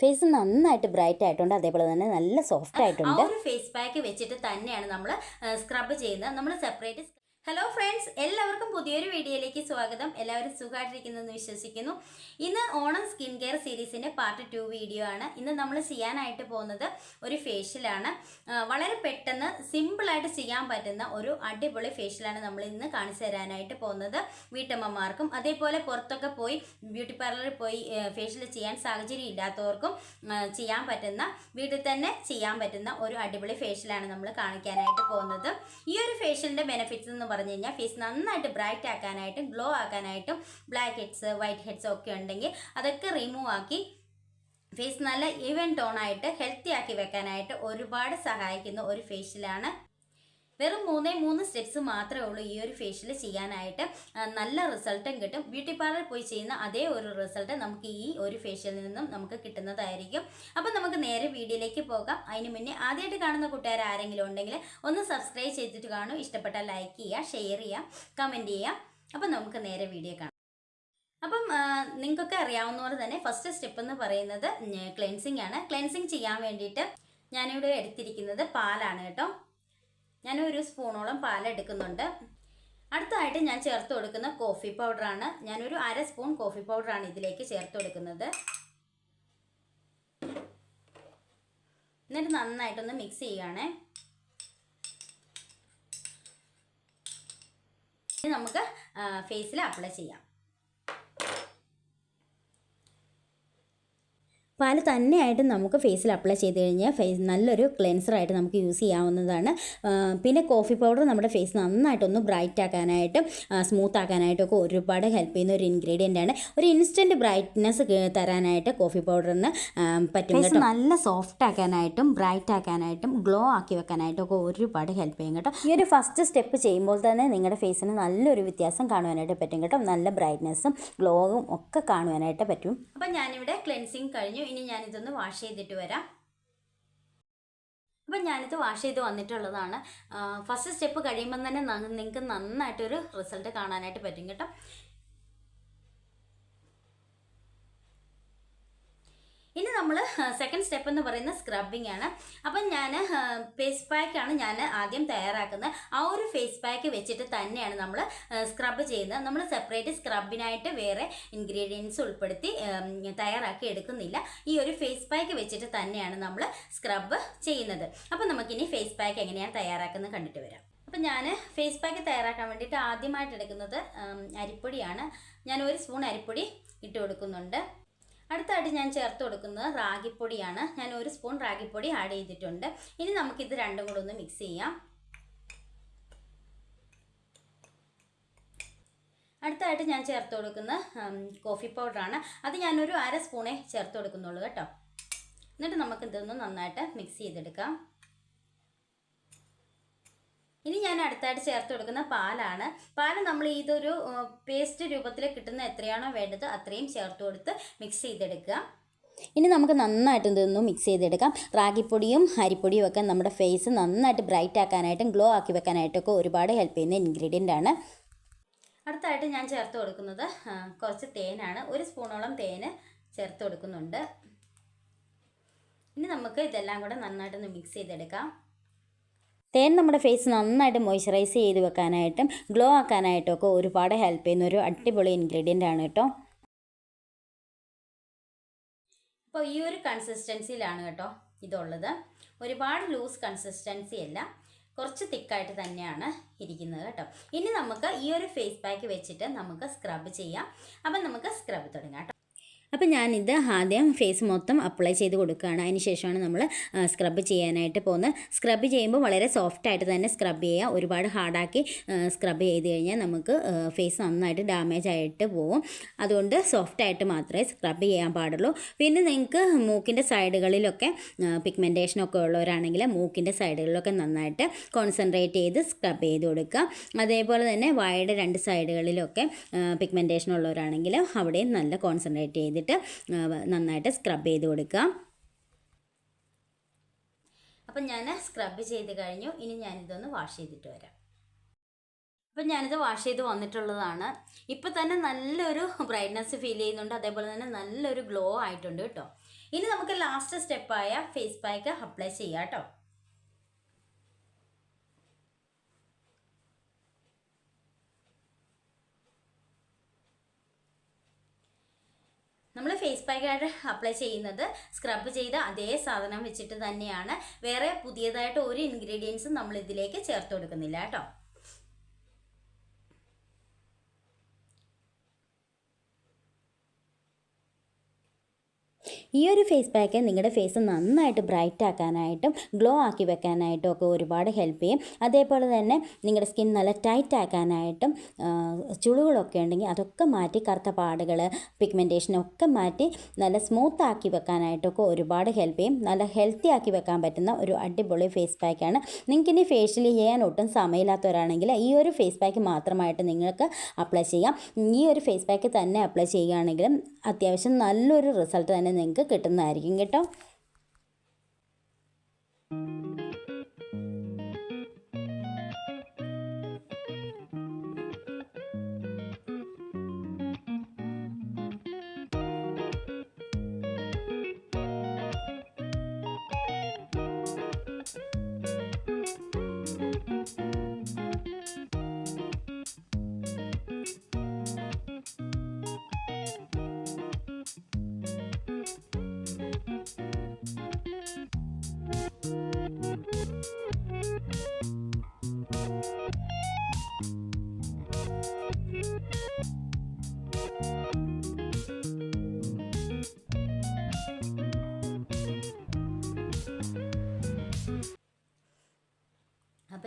Face നന്നായിട്ട് bright ആയിട്ടുണ്ട്. അതേപോലെ തന്നെ നല്ല സോഫ്റ്റ് ആയിട്ടുണ്ട് ഫേസ് പാക്ക് വെച്ചിട്ട് തന്നെയാണ് നമ്മൾ സ്ക്രബ് ചെയ്യുന്നത്. നമ്മൾ സെപ്പറേറ്റ് ഹലോ ഫ്രണ്ട്സ് എല്ലാവർക്കും പുതിയൊരു വീഡിയോയിലേക്ക് സ്വാഗതം. എല്ലാവരും സുഖമായിട്ടിരിക്കുന്നെന്ന് വിശ്വസിക്കുന്നു. ഇന്ന് ഓണം സ്കിൻ കെയർ സീരീസിന്റെ പാർട്ട് ടു വീഡിയോ ആണ്. ഇന്ന് നമ്മൾ ചെയ്യാനായിട്ട് പോകുന്നത് ഒരു ഫേഷ്യലാണ് വളരെ പെട്ടെന്ന് സിമ്പിളായിട്ട് ചെയ്യാൻ പറ്റുന്ന ഒരു അടിപൊളി ഫേഷ്യലാണ് നമ്മൾ ഇന്ന് കാണിച്ചു തരാനായിട്ട് പോകുന്നത് വീട്ടമ്മമാർക്കും. അതേപോലെ പുറത്തൊക്കെ പോയി ബ്യൂട്ടി പാർലറിൽ പോയി ഫേഷ്യൽ ചെയ്യാൻ സാഹചര്യം ഇല്ലാത്തവർക്കും ചെയ്യാൻ പറ്റുന്ന വീട്ടിൽ തന്നെ ചെയ്യാൻ പറ്റുന്ന ഒരു അടിപൊളി ഫേഷ്യലാണ് നമ്മൾ കാണിക്കാനായിട്ട് പോകുന്നത്. ഈ ഒരു ഫേഷ്യലിന്റെ ബെനിഫിറ്റ്സ് എന്ന് പറഞ്ഞു കഴിഞ്ഞാൽ ഫേസ് നന്നായിട്ട് ബ്രൈറ്റ് ആക്കാനായിട്ടും ഗ്ലോ ആക്കാനായിട്ടും ബ്ലാക്ക് ഹെഡ്സ് വൈറ്റ് ഹെഡ്സ് ഒക്കെ ഉണ്ടെങ്കിൽ അതൊക്കെ റിമൂവ് ആക്കി ഫേസ് നല്ല ഈവൻ ടോണായിട്ട് ഹെൽത്തി ആക്കി വെക്കാനായിട്ട് ഒരുപാട് സഹായിക്കുന്ന ഒരു ഫേഷ്യലാണ് വെറും മൂന്നേ മൂന്ന് സ്റ്റെപ്സ് മാത്രമേ ഉള്ളൂ ഈ ഒരു ഫേഷ്യൽ ചെയ്യാനായിട്ട്. നല്ല റിസൾട്ടും കിട്ടും. ബ്യൂട്ടി പാർലറിൽ പോയി ചെയ്യുന്ന അതേ ഒരു റിസൾട്ട് നമുക്ക് ഈ ഒരു ഫേഷ്യലിൽ നിന്നും നമുക്ക് കിട്ടുന്നതായിരിക്കും. അപ്പം നമുക്ക് നേരെ വീഡിയോയിലേക്ക് പോകാം. അതിന് മുന്നേ ആദ്യമായിട്ട് കാണുന്ന കൂട്ടുകാർ ആരെങ്കിലും ഉണ്ടെങ്കിൽ ഒന്ന് സബ്സ്ക്രൈബ് ചെയ്തിട്ട് കാണും. ഇഷ്ടപ്പെട്ടാൽ ലൈക്ക് ചെയ്യുക ഷെയർ ചെയ്യുക കമന്റ് ചെയ്യുക. അപ്പം നമുക്ക് നേരെ വീഡിയോ കാണാം. അപ്പം നിങ്ങൾക്കൊക്കെ അറിയാവുന്ന പോലെ തന്നെ ഫസ്റ്റ് സ്റ്റെപ്പ് എന്ന് പറയുന്നത് ക്ലെൻസിങ് ആണ്. ക്ലെൻസിങ് ചെയ്യാൻ വേണ്ടിയിട്ട് ഞാനിവിടെ എടുത്തിരിക്കുന്നത് പാലാണ് കേട്ടോ. ഞാൻ ഒരു സ്പൂണോളം പാൽ എടുക്കുന്നുണ്ട് അടുത്തതായിട്ട് ഞാൻ ചേർത്ത് കൊടുക്കുന്ന കോഫി പൗഡറാണ്. ഞാനൊരു അര സ്പൂൺ കോഫി പൗഡറാണ് ഇതിലേക്ക് ചേർത്ത് കൊടുക്കുന്നത്. എന്നിട്ട് നന്നായിട്ടൊന്ന് മിക്സ് ചെയ്യുകയാണേ. നമുക്ക് ഫേസിൽ അപ്ലൈ ചെയ്യാം. പാൽ തന്നെയായിട്ട് നമുക്ക് ഫേസിൽ അപ്ലൈ ചെയ്ത് കഴിഞ്ഞാൽ ഫേസ് നല്ലൊരു ക്ലെൻസറായിട്ട് നമുക്ക് യൂസ് ചെയ്യാവുന്നതാണ്. പിന്നെ കോഫി പൗഡർ നമ്മുടെ ഫേസ് നന്നായിട്ടൊന്ന് ബ്രൈറ്റ് ആക്കാനായിട്ടും സ്മൂത്ത് ആക്കാനായിട്ടൊക്കെ ഒരുപാട് ഹെൽപ്പ് ചെയ്യുന്ന ഒരു ഇൻഗ്രീഡിയന്റ് ആണ്. ഒരു ഇൻസ്റ്റന്റ് ബ്രൈറ്റ്നെസ് തരാനായിട്ട് കോഫി പൗഡറിന് പറ്റും കേട്ടോ. നല്ല സോഫ്റ്റ് ആക്കാനായിട്ടും ബ്രൈറ്റ് ആക്കാനായിട്ടും ഗ്ലോ ആക്കി വെക്കാനായിട്ടും ഒക്കെ ഒരുപാട് ഹെൽപ്പ് ചെയ്യും കേട്ടോ. ഈ ഒരു ഫസ്റ്റ് സ്റ്റെപ്പ് ചെയ്യുമ്പോൾ തന്നെ നിങ്ങളുടെ ഫേസിന് നല്ലൊരു വ്യത്യാസം കാണുവാനായിട്ട് പറ്റും കേട്ടോ. നല്ല ബ്രൈറ്റ്നെസ്സും ഗ്ലോവും ഒക്കെ കാണുവാനായിട്ട് പറ്റും. അപ്പം ഞാനിവിടെ ക്ലെൻസിങ് കഴിഞ്ഞു. ഇനി ഞാനിതൊന്ന് വാഷ് ചെയ്തിട്ട് വരാം. അപ്പം ഞാനിത് വാഷ് ചെയ്ത് വന്നിട്ടുള്ളതാണ്. ഫസ്റ്റ് സ്റ്റെപ്പ് കഴിയുമ്പം തന്നെ നിങ്ങൾക്ക് നന്നായിട്ടൊരു റിസൾട്ട് കാണാനായിട്ട് പറ്റും കേട്ടോ. നമ്മൾ സെക്കൻഡ് സ്റ്റെപ്പ് എന്ന് പറയുന്ന സ്ക്രബിംഗ് ആണ്. അപ്പം ഞാൻ ഫേസ് പാക്കാണ് ഞാൻ ആദ്യം തയ്യാറാക്കുന്നത്. ആ ഒരു ഫേസ് പാക്ക് വെച്ചിട്ട് തന്നെയാണ് നമ്മൾ സ്ക്രബ് ചെയ്യുന്നത്. നമ്മൾ സെപ്പറേറ്റ് സ്ക്രബിനായിട്ട് വേറെ ഇൻഗ്രീഡിയൻസ് ഉൾപ്പെടുത്തി തയ്യാറാക്കി എടുക്കുന്നില്ല. ഈ ഒരു ഫേസ് പാക്ക് വെച്ചിട്ട് തന്നെയാണ് നമ്മൾ സ്ക്രബ് ചെയ്യുന്നത്. അപ്പം നമുക്കിനി ഫേസ് പാക്ക് എങ്ങനെയാണ് തയ്യാറാക്കുന്നത് കണ്ടിട്ട് വരാം. അപ്പം ഞാൻ ഫേസ് പാക്ക് തയ്യാറാക്കാൻ വേണ്ടിയിട്ട് ആദ്യമായിട്ട് എടുക്കുന്നത് അരിപ്പൊടിയാണ്. ഞാൻ ഒരു സ്പൂൺ അരിപ്പൊടി ഇട്ട് കൊടുക്കുന്നുണ്ട്. അടുത്തായിട്ട് ഞാൻ ചേർത്ത് കൊടുക്കുന്നത് റാഗിപ്പൊടിയാണ്. ഞാൻ ഒരു സ്പൂൺ റാഗിപ്പൊടി ആഡ് ചെയ്തിട്ടുണ്ട്. ഇനി നമുക്കിത് രണ്ടും കൂടെ ഒന്ന് മിക്സ് ചെയ്യാം. അടുത്തായിട്ട് ഞാൻ ചേർത്ത് കൊടുക്കുന്ന കോഫി പൗഡറാണ് അത് ഞാനൊരു അര സ്പൂണേ ചേർത്ത് കൊടുക്കുന്നുള്ളൂ കേട്ടോ. എന്നിട്ട് നമുക്ക് ഇതൊന്ന് നന്നായിട്ട് മിക്സ് ചെയ്തെടുക്കാം. ഇനി ഞാൻ അടുത്തായിട്ട് ചേർത്ത് കൊടുക്കുന്ന പാലാണ്. പാൽ നമ്മൾ ഇതൊരു പേസ്റ്റ് രൂപത്തിൽ കിട്ടുന്ന എത്രയാണോ വേണ്ടത് അത്രയും ചേർത്ത് കൊടുത്ത് മിക്സ് ചെയ്തെടുക്കുക. ഇനി നമുക്ക് നന്നായിട്ട് ഇതൊന്ന് മിക്സ് ചെയ്തെടുക്കാം. റാഗിപ്പൊടിയും അരിപ്പൊടിയും ഒക്കെ നമ്മുടെ ഫേസ് നന്നായിട്ട് ബ്രൈറ്റ് ആക്കാനായിട്ടും ഗ്ലോ ആക്കി വെക്കാനായിട്ടൊക്കെ ഒരുപാട് ഹെൽപ്പ് ചെയ്യുന്ന ഇൻഗ്രീഡിയന്റ് ആണ്. അടുത്തായിട്ട് ഞാൻ ചേർത്ത് കൊടുക്കുന്നത് കുറച്ച് തേനാണ്. ഒരു സ്പൂണോളം തേന് ചേർത്ത് കൊടുക്കുന്നുണ്ട്. ഇനി നമുക്ക് ഇതെല്ലാം കൂടെ നന്നായിട്ടൊന്ന് മിക്സ് ചെയ്തെടുക്കാം. തേൻ നമ്മുടെ ഫേസ് നന്നായിട്ട് മോയ്സ്ചറൈസ് ചെയ്ത് വെക്കാനായിട്ടും ഗ്ലോ ആക്കാനായിട്ടും ഒക്കെ ഒരുപാട് ഹെൽപ്പ് ചെയ്യുന്ന ഒരു അടിപൊളി ഇൻഗ്രീഡിയന്റ് ആണ് കേട്ടോ. അപ്പോൾ ഈ ഒരു കൺസിസ്റ്റൻസിയിലാണ് കേട്ടോ ഇതുള്ളത്. ഒരുപാട് ലൂസ് കൺസിസ്റ്റൻസി അല്ല കുറച്ച് തിക്കായിട്ട് തന്നെയാണ് ഇരിക്കുന്നത് കേട്ടോ. ഇനി നമുക്ക് ഈ ഒരു ഫേസ് പാക്ക് വെച്ചിട്ട് നമുക്ക് സ്ക്രബ് ചെയ്യാം. അപ്പം നമുക്ക് സ്ക്രബ് തുടങ്ങാം കേട്ടോ. അപ്പോൾ ഞാനിത് ആദ്യം ഫേസ് മൊത്തം അപ്ലൈ ചെയ്ത് കൊടുക്കുകയാണ്. അതിന് ശേഷമാണ് നമ്മൾ സ്ക്രബ് ചെയ്യാനായിട്ട് പോകുന്നത്. സ്ക്രബ് ചെയ്യുമ്പോൾ വളരെ സോഫ്റ്റ് ആയിട്ട് തന്നെ സ്ക്രബ് ചെയ്യുക ഒരുപാട് ഹാർഡാക്കി സ്ക്രബ് ചെയ്ത് കഴിഞ്ഞാൽ നമുക്ക് ഫേസ് നന്നായിട്ട് ഡാമേജ് ആയിട്ട് പോകും അതുകൊണ്ട് സോഫ്റ്റ് ആയിട്ട് മാത്രമേ സ്ക്രബ് ചെയ്യാൻ പാടുള്ളൂ. പിന്നെ നിങ്ങൾക്ക് മൂക്കിന്റെ സൈഡുകളിലൊക്കെ പിഗ്മെന്റേഷനൊക്കെ ഉള്ളവരാണെങ്കിൽ മൂക്കിന്റെ സൈഡുകളിലൊക്കെ നന്നായിട്ട് കോൺസെൻട്രേറ്റ് ചെയ്ത് സ്ക്രബ് ചെയ്ത് കൊടുക്കുക. അതേപോലെ തന്നെ വായുടെ രണ്ട് സൈഡുകളിലൊക്കെ പിഗ്മെന്റേഷൻ ഉള്ളവരാണെങ്കിൽ അവിടെയും നല്ല കോൺസെൻട്രേറ്റ് ചെയ്തിട്ട് നന്നായിട്ട് സ്ക്രബ് ചെയ്ത് കൊടുക്കുക അപ്പം ഞാൻ സ്ക്രബ് ചെയ്ത് കഴിഞ്ഞു. ഇനി ഞാനിതൊന്ന് വാഷ് ചെയ്തിട്ട് വരാം. അപ്പം ഞാനിത് വാഷ് ചെയ്ത് വന്നിട്ടുള്ളതാണ്. ഇപ്പം തന്നെ നല്ലൊരു ബ്രൈറ്റ്നസ് ഫീൽ ചെയ്യുന്നുണ്ട്. അതേപോലെ തന്നെ നല്ലൊരു ഗ്ലോ ആയിട്ടുണ്ട് കേട്ടോ. ഇനി നമുക്ക് ലാസ്റ്റ് സ്റ്റെപ്പായ ഫേസ് പാക്ക് അപ്ലൈ ചെയ്യാം കേട്ടോ. നമ്മൾ ഫേസ് പാക്കായിട്ട് അപ്ലൈ ചെയ്യുന്നത് സ്ക്രബ് ചെയ്ത അതേ സാധനം വെച്ചിട്ട് തന്നെയാണ്. വേറെ പുതിയതായിട്ട് ഒരു ഇൻഗ്രീഡിയൻസും നമ്മൾ ഇതിലേക്ക് ചേർത്ത് കൊടുക്കുന്നില്ല കേട്ടോ. ഈ ഒരു ഫേസ് പാക്ക് നിങ്ങളുടെ ഫേസ് നന്നായിട്ട് ബ്രൈറ്റ് ആക്കാനായിട്ടും ഗ്ലോ ആക്കി വെക്കാനായിട്ടും ഒക്കെ ഒരുപാട് ഹെൽപ്പ് ചെയ്യും. അതേപോലെ തന്നെ നിങ്ങളുടെ സ്കിൻ നല്ല ടൈറ്റ് ആക്കാനായിട്ടും ചുളുകളൊക്കെ ഉണ്ടെങ്കിൽ അതൊക്കെ മാറ്റി കറുത്ത പാടുകൾ പിഗ്മെന്റേഷനൊക്കെ മാറ്റി നല്ല സ്മൂത്ത് ആക്കി വെക്കാനായിട്ടൊക്കെ ഒരുപാട് ഹെൽപ്പ് ചെയ്യും. നല്ല ഹെൽത്തി ആക്കി വെക്കാൻ പറ്റുന്ന ഒരു അടിപൊളി ഫേസ് പാക്കാണ് നിങ്ങൾക്ക് ഇനി ഫേഷ്യൽ ചെയ്യാൻ ഒട്ടും സമയമില്ലാത്തവരാണെങ്കിൽ ഈ ഒരു ഫേസ് പാക്ക് മാത്രമായിട്ട് നിങ്ങൾക്ക് അപ്ലൈ ചെയ്യാം. ഈ ഒരു ഫേസ് പാക്ക് തന്നെ അപ്ലൈ ചെയ്യുകയാണെങ്കിലും അത്യാവശ്യം നല്ലൊരു റിസൾട്ട് തന്നെ നിങ്ങൾക്ക് കിട്ടുന്നതായിരിക്കും കേട്ടോ.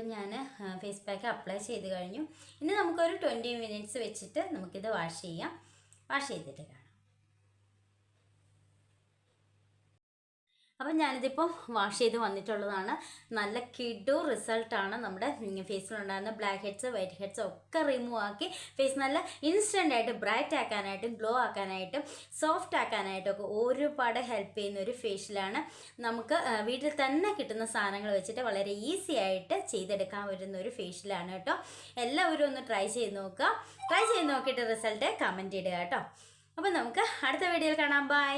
അപ്പം ഞാൻ ഫേസ് പാക്ക് അപ്ലൈ ചെയ്ത് കഴിഞ്ഞു. ഇനി നമുക്കൊരു ട്വന്റി മിനിറ്റ്സ് വെച്ചിട്ട് നമുക്കിത് വാഷ് ചെയ്യാം. വാഷ് ചെയ്തിട്ട് കാണാം. അപ്പം ഞാനിതിപ്പോൾ വാഷ് ചെയ്ത് വന്നിട്ടുള്ളതാണ്. നല്ല കിഡു റിസൾട്ടാണ് നമ്മുടെ ഫേസിലുണ്ടായിരുന്ന ബ്ലാക്ക് ഹെഡ്സ് വൈറ്റ് ഹെഡ്സ് ഒക്കെ റിമൂവ് ആക്കി ഫേസ് നല്ല ഇൻസ്റ്റന്റ് ആയിട്ട് ബ്രൈറ്റ് ആക്കാനായിട്ടും ഗ്ലോ ആക്കാനായിട്ടും സോഫ്റ്റ് ആക്കാനായിട്ടും ഒക്കെ ഒരുപാട് ഹെൽപ്പ് ചെയ്യുന്ന ഒരു ഫേഷ്യലാണ് നമുക്ക് വീട്ടിൽ തന്നെ കിട്ടുന്ന സാധനങ്ങൾ വെച്ചിട്ട് വളരെ ഈസി ആയിട്ട് ചെയ്തെടുക്കാൻ പറ്റുന്ന ഒരു ഫേഷ്യലാണ് കേട്ടോ. എല്ലാവരും ഒന്ന് ട്രൈ ചെയ്ത് നോക്കുക. ട്രൈ ചെയ്ത് നോക്കിയിട്ട് റിസൾട്ട് കമന്റ് ഇടുക കേട്ടോ. അപ്പം നമുക്ക് അടുത്ത വീഡിയോയിൽ കാണാം. ബൈ